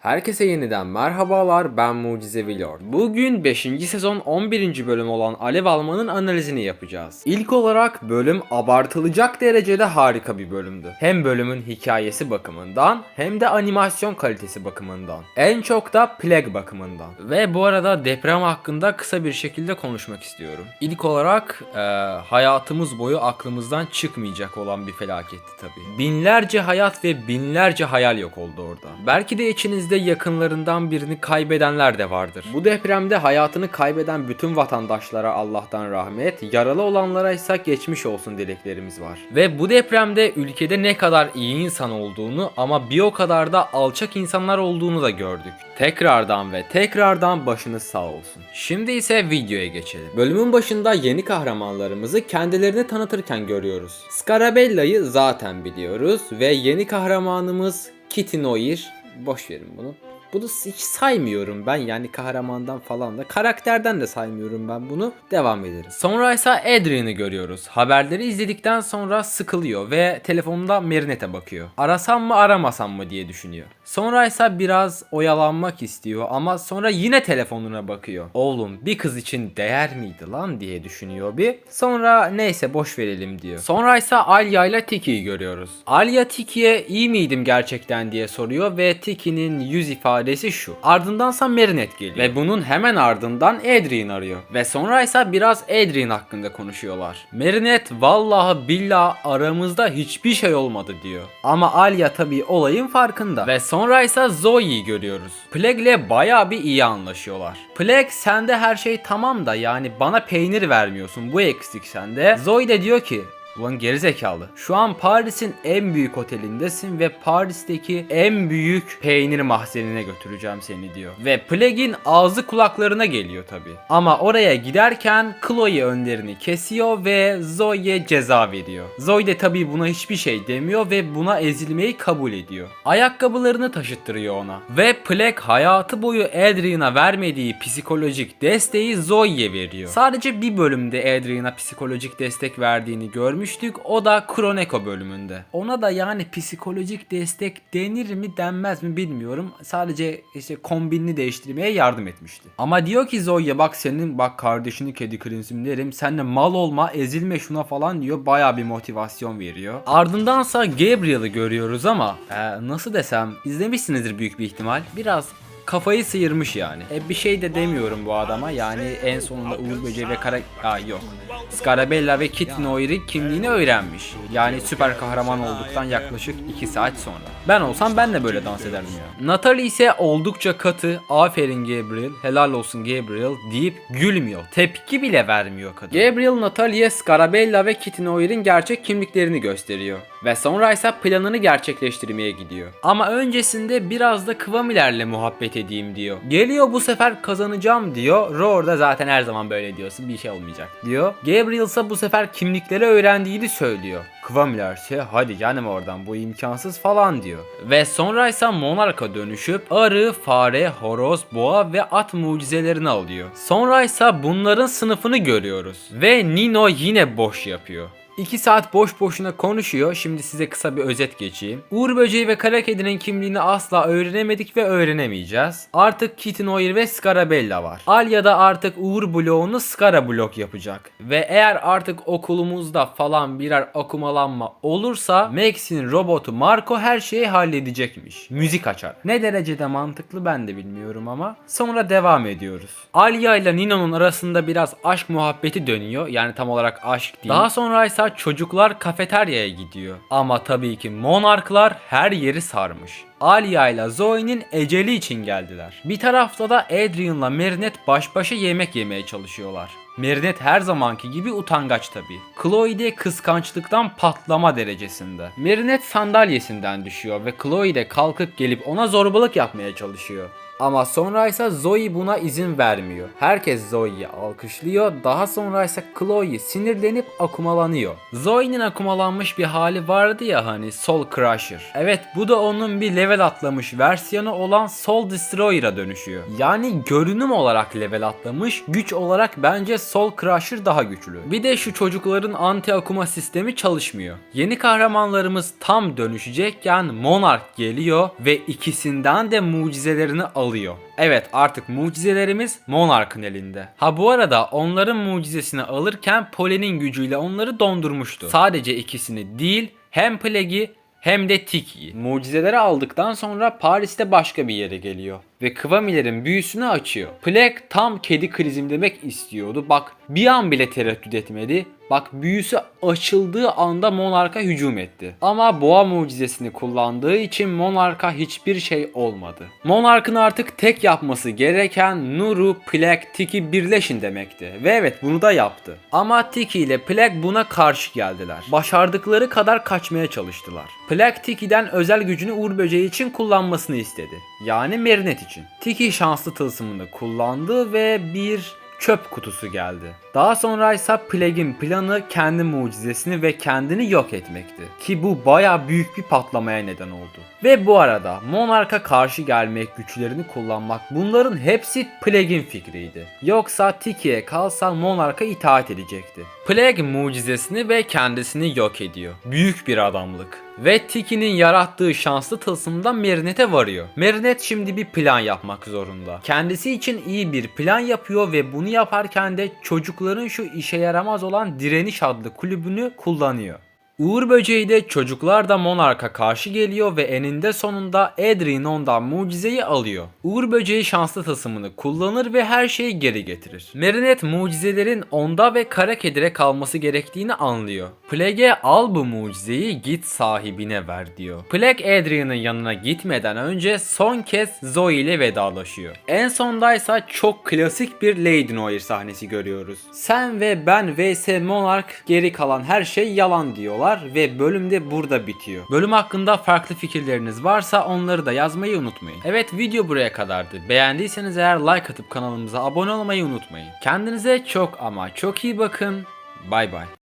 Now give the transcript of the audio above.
Herkese yeniden merhabalar ben Mucizevi Lord. Bugün 5. sezon 11. bölüm olan Alev Alman'ın analizini yapacağız. İlk olarak bölüm abartılacak derecede harika bir bölümdü. Hem bölümün hikayesi bakımından hem de animasyon kalitesi bakımından. En çok da Plague bakımından. Ve bu arada deprem hakkında kısa bir şekilde konuşmak istiyorum. İlk olarak eee, hayatımız boyu aklımızdan çıkmayacak olan bir felaketti tabii. Binlerce hayat ve binlerce hayal yok oldu orada. Belki de içinizde yakınlarından birini kaybedenler de vardır. Bu depremde hayatını kaybeden bütün vatandaşlara Allah'tan rahmet, yaralı olanlara ise geçmiş olsun dileklerimiz var. Ve bu depremde ülkede ne kadar iyi insan olduğunu ama bir o kadar da alçak insanlar olduğunu da gördük. Tekrardan ve tekrardan başınız sağ olsun. Şimdi ise videoya geçelim. Bölümün başında yeni kahramanlarımızı kendilerini tanıtırken görüyoruz. Scarabella'yı zaten biliyoruz ve yeni kahramanımız Kitty Noir. Boş verin bunu. Bunu hiç saymıyorum ben yani kahramandan falan da karakterden de saymıyorum ben bunu devam ederiz. Sonra ise Adrian'ı görüyoruz. Haberleri izledikten sonra sıkılıyor ve telefonunda Marinette'e bakıyor. Arasam mı aramasam mı diye düşünüyor. Sonra ise biraz oyalanmak istiyor ama sonra yine telefonuna bakıyor. Oğlum bir kız için değer miydi lan diye düşünüyor bir. Sonra neyse boş verelim diyor. Sonra ise Alya ile Tiki'yi görüyoruz. Alya Tiki'ye iyi miydim gerçekten diye soruyor ve Tiki'nin yüz ifadesi şu. Ardındansa Marinette geliyor. Ve bunun hemen ardından Adrian arıyor. Ve sonra ise biraz Adrian hakkında konuşuyorlar. Marinette vallahi billahi aramızda hiçbir şey olmadı diyor. Ama Alya tabii olayın farkında. Ve sonra ise Zoe'yi görüyoruz. Plague ile baya bir iyi anlaşıyorlar. Plague sende her şey tamam da yani bana peynir vermiyorsun bu eksik sende. Zoe de diyor ki Ulan gerizekalı. Şu an Paris'in en büyük otelindesin ve Paris'teki en büyük peynir mahzenine götüreceğim seni diyor. Ve Plague'in ağzı kulaklarına geliyor tabi. Ama oraya giderken Chloe önlerini kesiyor ve Zoe'ye ceza veriyor. Zoe de tabi buna hiçbir şey demiyor ve buna ezilmeyi kabul ediyor. Ayakkabılarını taşıttırıyor ona. Ve Plague hayatı boyu Adrian'a vermediği psikolojik desteği Zoe'ye veriyor. Sadece bir bölümde Adrian'a psikolojik destek verdiğini görmüştük. O da Kroneko bölümünde. Ona da yani psikolojik destek denir mi denmez mi bilmiyorum. Sadece işte kombinini değiştirmeye yardım etmişti. Ama diyor ki Zoe'ye bak senin bak kardeşini kedi krizimlerim. Sen de mal olma ezilme şuna falan diyor. Baya bir motivasyon veriyor. Ardındansa Gabriel'ı görüyoruz ama e, nasıl desem izlemişsinizdir büyük bir ihtimal. Biraz kafayı sıyırmış yani. E bir şey de demiyorum bu adama yani en sonunda Uğur Böceği ve Kara... Aa yok. Scarabella ve Kit Noir'in kimliğini öğrenmiş. Yani süper kahraman olduktan yaklaşık 2 saat sonra. Ben olsam ben de böyle dans ederdim ya. Natalie ise oldukça katı. Aferin Gabriel, helal olsun Gabriel deyip gülmüyor. Tepki bile vermiyor kadın. Gabriel Natalie'ye Scarabella ve Kit Noir'in gerçek kimliklerini gösteriyor. Ve sonra ise planını gerçekleştirmeye gidiyor. Ama öncesinde biraz da Kvamilerle muhabbet edeyim diyor. Geliyor bu sefer kazanacağım diyor. Roar da zaten her zaman böyle diyorsun bir şey olmayacak diyor. Gabriel ise bu sefer kimlikleri öğrendiğini söylüyor. Kvamiler ise hadi canım oradan bu imkansız falan diyor. Ve sonra ise Monark'a dönüşüp arı, fare, horoz, boğa ve at mucizelerini alıyor. Sonra ise bunların sınıfını görüyoruz. Ve Nino yine boş yapıyor. 2 saat boş boşuna konuşuyor. Şimdi size kısa bir özet geçeyim. Uğur Böceği ve Kara Kedi'nin kimliğini asla öğrenemedik ve öğrenemeyeceğiz. Artık Kitten Oil ve Scarabella var. Alya da artık Uğur bloğunu Scara blok yapacak. Ve eğer artık okulumuzda falan birer akumalanma olursa Max'in robotu Marco her şeyi halledecekmiş. Müzik açar. Ne derecede mantıklı ben de bilmiyorum ama. Sonra devam ediyoruz. Alya ile Nino'nun arasında biraz aşk muhabbeti dönüyor. Yani tam olarak aşk değil. Daha sonra ise çocuklar kafeteryaya gidiyor. Ama tabii ki monarklar her yeri sarmış. Alia ile Zoe'nin eceli için geldiler. Bir tarafta da Adrian'la Marinette baş başa yemek yemeye çalışıyorlar. Marinette her zamanki gibi utangaç tabi. Chloe de kıskançlıktan patlama derecesinde. Marinette sandalyesinden düşüyor ve Chloe de kalkıp gelip ona zorbalık yapmaya çalışıyor. Ama sonra ise Zoe buna izin vermiyor. Herkes Zoe'yi alkışlıyor. Daha sonra ise Chloe sinirlenip akumalanıyor. Zoe'nin akumalanmış bir hali vardı ya hani Soul Crusher. Evet bu da onun bir level atlamış versiyonu olan Soul Destroyer'a dönüşüyor. Yani görünüm olarak level atlamış, güç olarak bence Soul Crusher daha güçlü. Bir de şu çocukların anti akuma sistemi çalışmıyor. Yeni kahramanlarımız tam dönüşecekken Monarch geliyor ve ikisinden de mucizelerini alıyor. Evet artık mucizelerimiz Monarch'ın elinde. Ha bu arada onların mucizesini alırken Polen'in gücüyle onları dondurmuştu. Sadece ikisini değil hem Plague'i hem de Tiki'yi. Mucizeleri aldıktan sonra Paris'te başka bir yere geliyor. Ve Kvamiler'in büyüsünü açıyor. Plague tam kedi krizim demek istiyordu. Bak bir an bile tereddüt etmedi. Bak büyüsü açıldığı anda Monark'a hücum etti. Ama boğa mucizesini kullandığı için Monark'a hiçbir şey olmadı. Monark'ın artık tek yapması gereken Nuru, Plague, Tiki birleşin demekti. Ve evet bunu da yaptı. Ama Tiki ile Plague buna karşı geldiler. Başardıkları kadar kaçmaya çalıştılar. Plague Tiki'den özel gücünü Uğur Böceği için kullanmasını istedi. Yani Merinet için. Tiki şanslı tılsımını kullandı ve bir çöp kutusu geldi. Daha sonra ise Plague'in planı kendi mucizesini ve kendini yok etmekti. Ki bu baya büyük bir patlamaya neden oldu. Ve bu arada Monarch'a karşı gelmek, güçlerini kullanmak bunların hepsi Plague'in fikriydi. Yoksa Tiki'ye kalsa Monarch'a itaat edecekti. Plague mucizesini ve kendisini yok ediyor. Büyük bir adamlık. Ve Tiki'nin yarattığı şanslı tılsımdan Marinette'e varıyor. Marinet şimdi bir plan yapmak zorunda. Kendisi için iyi bir plan yapıyor ve bunu yaparken de çocukların şu işe yaramaz olan Direniş adlı kulübünü kullanıyor. Uğur Böceği de çocuklar da Monarch'a karşı geliyor ve eninde sonunda Adrien ondan mucizeyi alıyor. Uğur Böceği şanslı tasımını kullanır ve her şeyi geri getirir. Merinet mucizelerin onda ve kara kedire kalması gerektiğini anlıyor. Plague'e al bu mucizeyi git sahibine ver diyor. Plague Adrian'ın yanına gitmeden önce son kez Zoe ile vedalaşıyor. En sondaysa çok klasik bir Lady Noir sahnesi görüyoruz. Sen ve ben vs Monarch geri kalan her şey yalan diyorlar ve bölüm de burada bitiyor. Bölüm hakkında farklı fikirleriniz varsa onları da yazmayı unutmayın. Evet video buraya kadardı. Beğendiyseniz eğer like atıp kanalımıza abone olmayı unutmayın. Kendinize çok ama çok iyi bakın. Bay bay.